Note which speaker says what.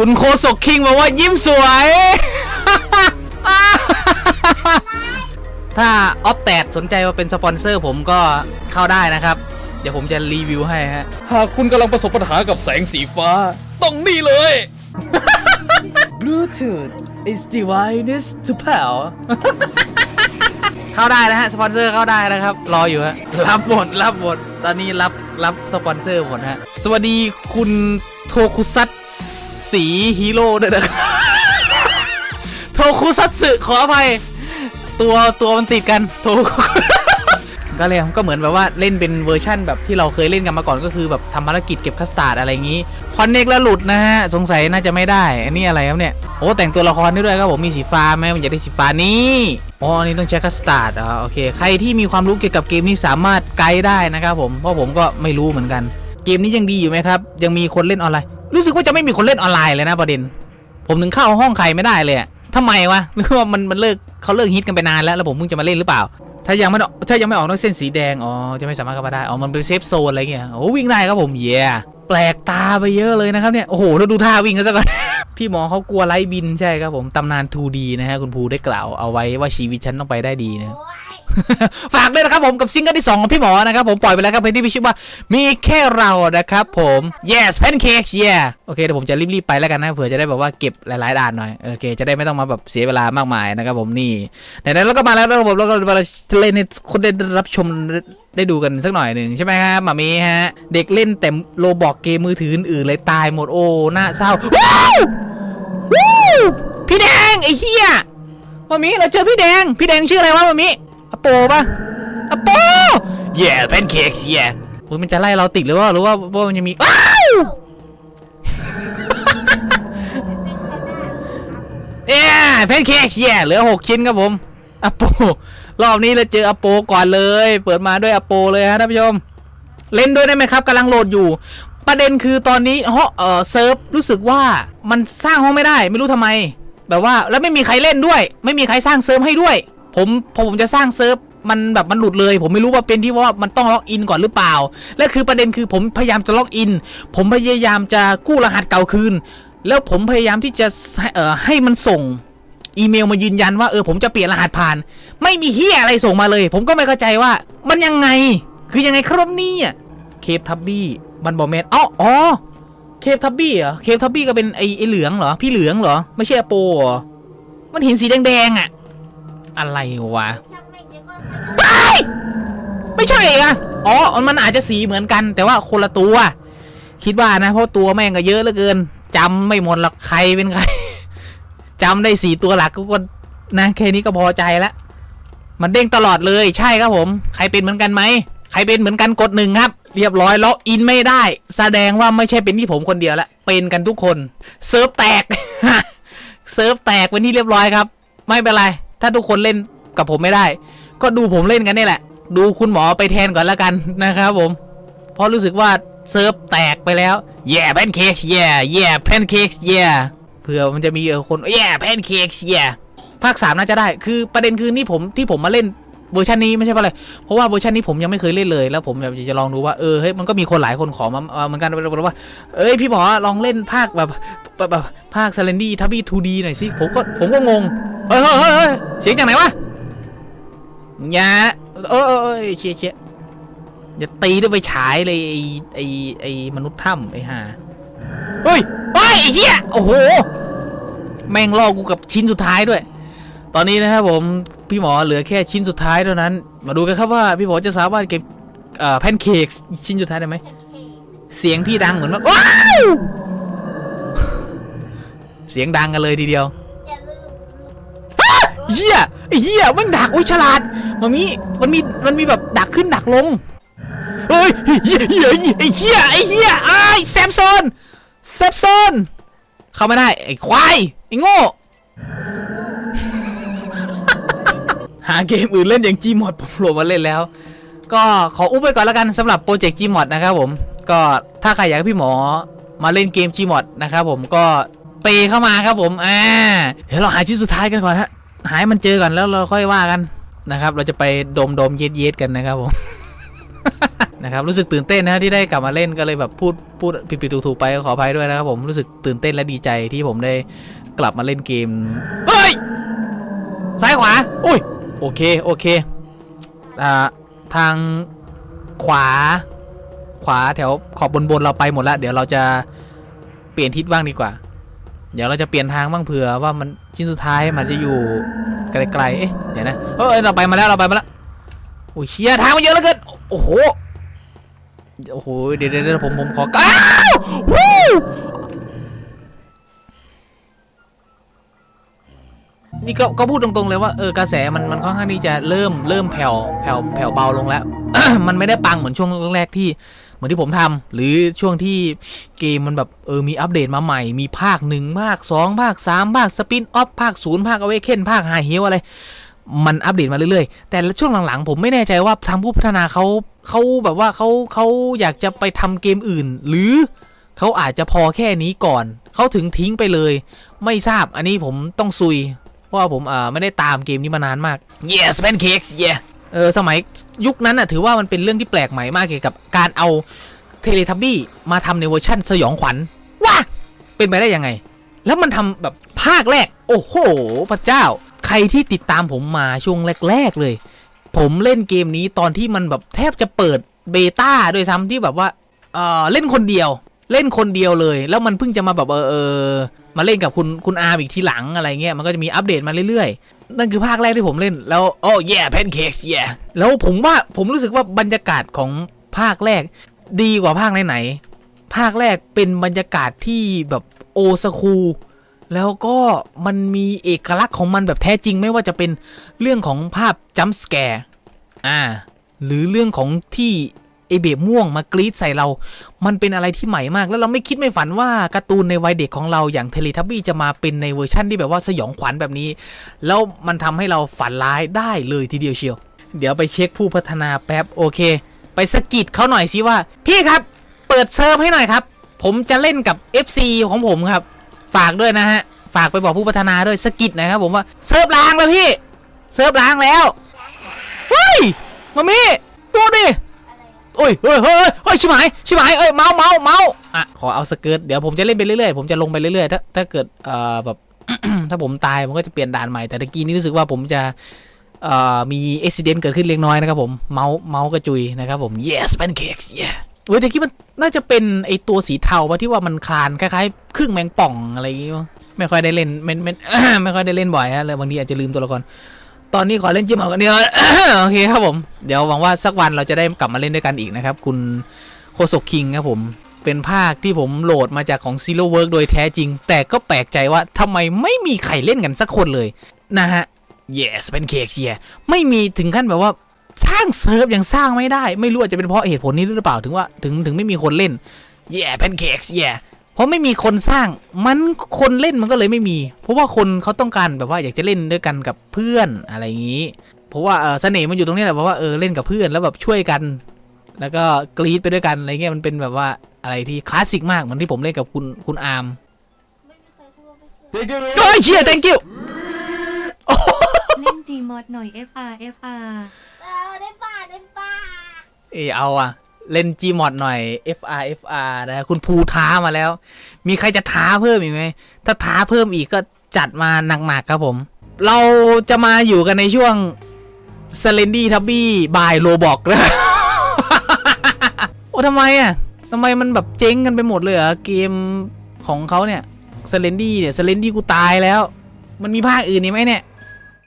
Speaker 1: คุณโคศกคิงบอกว่ายิ้มสวย ถ้าออฟแตดสนใจมาเป็นสปอนเซอร์ผมก็เข้าได้นะครับ เดี๋ยวผมจะรีวิวให้ฮะ หากคุณกำลังประสบปัญหากับแสงสีฟ้า ต้องนี่เลย Bluetooth is device to power เข้าได้นะฮะ สปอนเซอร์เข้าได้นะครับ รออยู่ฮะ รับหมด รับหมด ตอนนี้รับรับสปอนเซอร์หมดฮะ สวัสดีคุณโทคุซัต สีฮีโร่ด้วยนะครับโทคุซัตสึขออภัย ตัวตัวมันติดกันโทคุก็เลยก็เหมือนแบบว่าเล่นเป็นเวอร์ชั่นแบบที่เราเคยเล่นกันมาก่อนก็คือแบบทำภารกิจเก็บคัสตาร์ดอะไรอย่างนี้คอนเน็กแล้วหลุดนะฮะ สงสัยน่าจะไม่ได้ อันนี้อะไรครับเนี่ย โอ้แต่งตัวละครด้วยครับผมมีสีฟ้าไหมมันอยากได้สีฟ้านี่อ๋ออันนี้ต้องใช้คัสตาร์ดอ่าโอเค ใครที่มีความรู้เกี่ยวกับเกมนี้สามารถไกด์ได้นะครับผมเพราะผมก็ไม่รู้เหมือนกัน เกมนี้ยังดีอยู่ไหมครับ ยังมีคนเล่นออนไลน์ รู้สึกว่าจะไม่มีคนเล่นออนไลน์เลยนะประเด็น ผมถึงเข้าห้องใครไม่ได้เลยอะทำไมวะหรือว่ามันมันเลิกเขาเลิกฮิตกันไปนานแล้วแล้วผมเพิ่งจะมาเล่นหรือเปล่า ถ้ายังไม่ออกถ้ายังไม่ออกต้องเส้นสีแดงอ๋อจะไม่สามารถเข้ามาได้อ๋อมันเป็นเซฟโซนอะไรเงี้ยโอ้วิ่งได้ครับผมเย่แปลกตาไปเยอะเลยนะครับเนี่ยโอ้โหแล้วดูท่าวิ่งกันซะก่อนพี่หมอเขากลัวไล่บินใช่ครับผมตำนาน 2D นะฮะคุณภูได้กล่าวเอาไว้ว่าชีวิตฉันต้องไปได้ดีนะ ฝากด้วยนะครับผมกับซิงเกิลที่ 2 ของพี่หมอนะครับผมปล่อยไปแล้วครับเพลงที่มีชื่อว่ามีแค่เรานะครับผม yes pancakes yeah โอเคเดี๋ยวผมจะรีบๆไปแล้วกันนะเผื่อจะได้แบบว่าเก็บหลายๆด่านหน่อยโอเคจะได้ไม่ต้องมาแบบเสียเวลามากมายนะครับผมนี่ไหนๆเราก็มาแล้วนะครับผมแล้วก็มาเล่นให้คนได้รับชมได้ดูกันสักหน่อยหนึ่งใช่ไหมครับมามีฮะ เด็กเล่นแต่โลบอกเกมมือถืออื่นๆเลยตายหมดโอ้หน่าเศร้าว้าววพี่แดงไอ้เหี้ยมามีเราเจอพี่แดง พี่แดงชื่ออะไรวะมามี ปปะอโป yeah pancakes yeah อุ๊ยมันจะไล่เราติดหรือว่าหรือว่าว่ามันจะมีอ้าว yeah pancakes yeah เหลือ6ชิ้นครับผมอโปรอบนี้เราเจออโปก่อนเลย เปิดมาด้วยอโปเลยฮะท่านผู้ชมเล่นด้วยได้ไหมครับกำลังโหลดอยู่ ประเด็นคือตอนนี้ห้องเออเซิร์ฟรู้สึกว่ามันสร้างห้องไม่ได้ ไม่รู้ทำไม แบบว่าแล้วไม่มีใครเล่นด้วย ไม่มีใครสร้างเซิร์ฟให้ด้วย ผมพอผมจะสร้างเซิร์ฟ มันแบบมันหลุดเลย ผมไม่รู้ว่าเป็นที่ว่ามันต้องล็อกอินก่อนหรือเปล่า และคือประเด็นคือผมพยายามจะล็อกอิน ผมพยายามจะกู้รหัสเก่าคืน แล้วผมพยายามที่จะเอ่อให้มันส่งอีเมลมายืนยันว่าเออผมจะเปลี่ยนรหัสผ่าน ไม่มีเฮียอะไรส่งมาเลย ผมก็ไม่เข้าใจว่า มันยังไง คือยังไงครับนี่ยเคปทับบี้มันบอกเมนอ๋ออ๋อเคปทับบี้เหรอเคปทับบี้ก็เป็นไอไอเหลืองเหรอพี่เหลืองเหรอไม่ใช่อโปเหรอมันเห็นสีแดงๆอะ อะไรวะไม่ใช่อะอ๋อ มันอาจจะสีเหมือนกัน แต่ว่าคนละตัว คิดว่านะ เพราะตัวแม่งก็เยอะเหลือเกินจำไม่หมดหรอกใครเป็นใครจำได้สีตัวหลักก็นะแค่นี้ก็พอใจแล้วมันเด้งตลอดเลยใช่ครับผม ใครเป็นเหมือนกันไหมใครเป็นเหมือนกันกดหนึ่งครับ เรียบร้อยล็อกอินไม่ได้ แสดงว่าไม่ใช่เป็นที่ผมคนเดียวละเป็นกันทุกคนเซิร์ฟแตกเซิร์ฟแตกเป็นที่เรียบร้อยครับ ไม่เป็นไร ถ้าทุกคนเล่นกับผมไม่ได้ ก็ดูผมเล่นกันนี่แหละ ดูคุณหมอไปแทนก่อนแล้วกันนะครับผม เพราะรู้สึกว่าเซิร์ฟแตกไปแล้วแย่แพนเค้กแย่แย่แพนเค้กแย่เผื่อมันจะมีคนแย่แพนเค้กแย่ภาคสามน่าจะได้ คือประเด็นคือนี่ผมที่ผมมาเล่น เวอร์ชันนี้ไม่ใช่เพราะอะไร เพราะว่าเวอร์ชันนี้ผมยังไม่เคยเล่นเลย แล้วผมแบบจะลองดูว่า เออ เฮ้ย มันก็มีคนหลายคนขอมาเหมือนกันว่า เอ้ย พี่หมอลองเล่นภาคแบบแบบภาค s ซ l นดี้ทับบี้ 2D หน่อยสิ ผมก็ผมก็งง เฮ้ยเฮ้ยเฮ้ยเสียงจากไหนวะอย่าเออเออเออเชี่ยเชี่ยอย่าตีด้วยไปฉายเลยไอไอไอมนุษย์ถ้ำไอห่าเฮ้ยเฮ้ยไอ้เหี้ยโอ้โห แม่งล่อกูกับชิ้นสุดท้ายด้วย ตอนนี้นะครับผมพี่หมอเหลือแค่ชิ้นสุดท้ายเท่านั้น มาดูกันครับว่าพี่หมอจะสามารถเก็บเอ่อแพนเค้กชิ้นสุดท้ายได้ไหมเสียงพี่ดังเหมือนว่าว้าวเสียงดังกันเลยทีเดียว
Speaker 2: อย่าลืม
Speaker 1: เฮียไอ้เฮียมันดักอุ้ยฉลาดมันมีมันมีมันมีแบบดักขึ้นดักลงเฮ้ยเฮียเฮียไอ้เฮียไอ้เฮียไอ้แซมซอนแซมซอนเข้าไม่ได้ไอ้ควายไอ้โง่ เกมอื่นเล่นอย่าง Gmod ผมโหลดมาเล่นแล้ว ก็ขออุ้มไปก่อนแล้วกันสำหรับโปรเจกต์ Gmod นะครับผม ก็ถ้าใครอยากให้พี่หมอมาเล่นเกม Gmod นะครับผมก็เปเข้ามาครับผมอ่าเดี๋ยวเราหาชิ้นสุดท้ายกันก่อนฮะหายมันเจอก่อนแล้วเราค่อยว่ากันนะครับ เราจะไปดมดมเย็ดเย็ดกันนะครับผมนะครับรู้สึกตื่นเต้นนะที่ได้กลับมาเล่นก็เลยแบบพูดพูดผิดๆถูกๆไปขออภัยด้วยนะครับผมรู้สึกตื่นเต้นและดีใจที่ผมได้กลับมาเล่นเกมเฮ้ยซ้ายขวาอุ้ย โอเค โอเค อ่า ทางขวา ขวาแถวขอบบนๆเราไปหมดแล้วเดี๋ยวเราจะเปลี่ยนทิศบ้างดีกว่า เดี๋ยวเราจะเปลี่ยนทางบ้างเผื่อว่ามันชิ้นสุดท้ายมันจะอยู่ไกลๆ เอ๊ะ เดี๋ยวนะ เออเราไปมาแล้วเราไปมาแล้ว โอ้ยเชียทางมันเยอะเหลือเกิน โอ้โห โอ้โห เดี๋ยวเดี๋ยวผมผมขออ้าววู้ นี่ก็ก็พูดตรงๆเลยว่าเออกระแสมันมันค่อนข้างที่จะเริ่มเริ่มแผ่วแผ่วแผ่วเบาลงแล้ว มันไม่ได้ปังเหมือนช่วงแรกที่เหมือนที่ผมทำหรือช่วงที่เกมมันแบบเออมีอัปเดตมาใหม่ มีภาคหนึ่งภาคสองภาคสามภาคสปินออฟภาคศูนย์ภาคเอเวเคนภาคไฮเฮลอะไร มันอัปเดตมาเรื่อยๆ แต่ช่วงหลังๆ ผมไม่แน่ใจว่าทางผู้พัฒนาเขาเขาแบบว่าเขาเขาอยากจะไปทำเกมอื่น หรือเขาอาจจะพอแค่นี้ก่อน เขาถึงทิ้งไปเลย ไม่ทราบอันนี้ผมต้องซุย เพราะว่าผมอ่าไม่ได้ตามเกมนี้มานานมาก yes pancakes yeah เออสมัยยุคนั้นน่ะถือว่ามันเป็นเรื่องที่แปลกใหม่มากเกี่ยวกับการเอาเทเลทับบี้มาทำในเวอร์ชั่นสยองขวัญว้าเป็นไปได้ยังไง แล้วมันทำแบบภาคแรก โอ้โห พระเจ้า ใครที่ติดตามผมมาช่วงแรก ๆ เลย ผมเล่นเกมนี้ตอนที่มันแบบแทบจะเปิดเบต้าด้วยซ้ำที่แบบว่าเออเล่นคนเดียว เล่นคนเดียวเลย แล้วมันเพิ่งจะมาแบบเออเออมาเล่นกับคุณคุณอาร์มอีกทีหลังอะไรเงี้ยมันก็จะมีอัปเดตมาเรื่อยๆ นั่นคือภาคแรกที่ผมเล่นแล้วโอ้แย่แพนเค้กแย่แล้วผมว่าผมรู้สึกว่าบรรยากาศของภาคแรก ดีกว่าภาคไหนๆภาคแรกเป็นบรรยากาศที่แบบโอสคูแล้วก็มันมีเอกลักษณ์ของมันแบบแท้จริงไม่ว่าจะเป็นเรื่องของภาพจัมป์สแกร์อ่าหรือเรื่องของที่ ไอเบบม่วงมากรีดใส่เรา มันเป็นอะไรที่ใหม่มาก แล้วเราไม่คิดไม่ฝันว่าการ์ตูนในวัยเด็กของเราอย่างเทเลทับบี้จะมาเป็นในเวอร์ชั่นที่แบบว่าสยองขวัญแบบนี้ แล้วมันทำให้เราฝันร้ายได้เลยทีเดียวเชียว เดี๋ยวไปเช็คผู้พัฒนาแป๊บโอเค ไปสกิดเขาหน่อยสิว่า พี่ครับ เปิดเซิร์ฟให้หน่อยครับ ผมจะเล่นกับ FC ของผมครับ ฝากด้วยนะฮะฝากไปบอกผู้พัฒนาด้วยสกิดนะครับผมว่าเซิร์ฟล้างแล้วพี่เซิร์ฟล้างแล้วเฮ้ยมามี่ โอ้ยเฮ้ยเฮ้ยเฮ้ยชิบหายชิบหายเอ้ยเมาเมาเมาอะขอเอาสเกิร์ตเดี๋ยวผมจะเล่นไปเรื่อยๆผมจะลงไปเรื่อยๆถ้าถ้าเกิดเอ่อแบบ ถ้าผมตายผมก็จะเปลี่ยนด่านใหม่แต่ตะกี้นี้รู้สึกว่าผมจะเอ่อมีอุบิเหตุเกิดขึ้นเล็กน้อยนะครับผมเมาส์เมาส์กระจุยนะครับผม yes pancakes yeah เว้ยตะกี้มันน่าจะเป็นไอตัวสีเทาปะที่ว่ามันคลานคล้ายๆครึ่งแมงป่องอะไรอย่างงี้มั้งไม่ค่อยได้เล่นไม่ไม่ไม่ค่อยได้เล่นบ่อยฮะเลยบางทีอาจจะลืมตัวละคร ตอนนี้ขอเล่นจิมเอากันเดียวโอเคครับผม เดี๋ยวหวังว่าสักวันเราจะได้กลับมาเล่นด้วยกันอีกนะครับ คุณโคโซคิงครับผมเป็นภาคที่ผมโหลดมาจากของ Zero Work โดยแท้จริง แต่ก็แปลกใจว่าทำไมไม่มีใครเล่นกันสักคนเลย นะฮะ yes เป็นเคกเชียไม่มีถึงขั้นแบบว่าสร้างเซิร์ฟยังสร้างไม่ได้ ไม่รู้อาจจะเป็นเพราะเหตุผลนี้หรือเปล่าถึงว่าถึงถึงไม่มีคนเล่น yeah pancakes yeah เพราะไม่มีคนสร้าง มันคนเล่นมันก็เลยไม่มี เพราะว่าคนเขาต้องการแบบว่าอยากจะเล่นด้วยกันกับเพื่อนอะไรอย่างนี้ เพราะว่าเออเสน่ห์มันอยู่ตรงนี้แหละเพราะว่าเออเล่นกับเพื่อนแล้วแบบช่วยกัน แล้วก็กรีดไปด้วยกันอะไรเงี้ยมันเป็นแบบว่าอะไรที่คลาสสิกมากเหมือนที่ผมเล่นกับคุณคุณอาร์ม
Speaker 2: ไม่มีใครพูดว่าไม่เคย
Speaker 3: Take it away.
Speaker 1: โอ้ยเชีย thank you
Speaker 4: เล่น Gmod หน่อย FR FR
Speaker 2: เออได้ป่าได้ป่า
Speaker 1: เออเอาอะ เล่น Gmod หน่อย FR FR นะคุณภูท้ามาแล้ว มีใครจะท้าเพิ่มอีกไหมถ้าท้าเพิ่มอีกก็จัดมาหนักๆครับผม เราจะมาอยู่กันในช่วง s l e n d y t u b b y by Roblox นะโอ้ทำไมอะทำไมมันแบบเจ๊งกันไปหมดเลยเหรอเกมของเขาเนี่ย s l e n d y เนี่ย s l e n d y กูตายแล้ว มันมีภาคอื่นนี่ไหมเนี่ย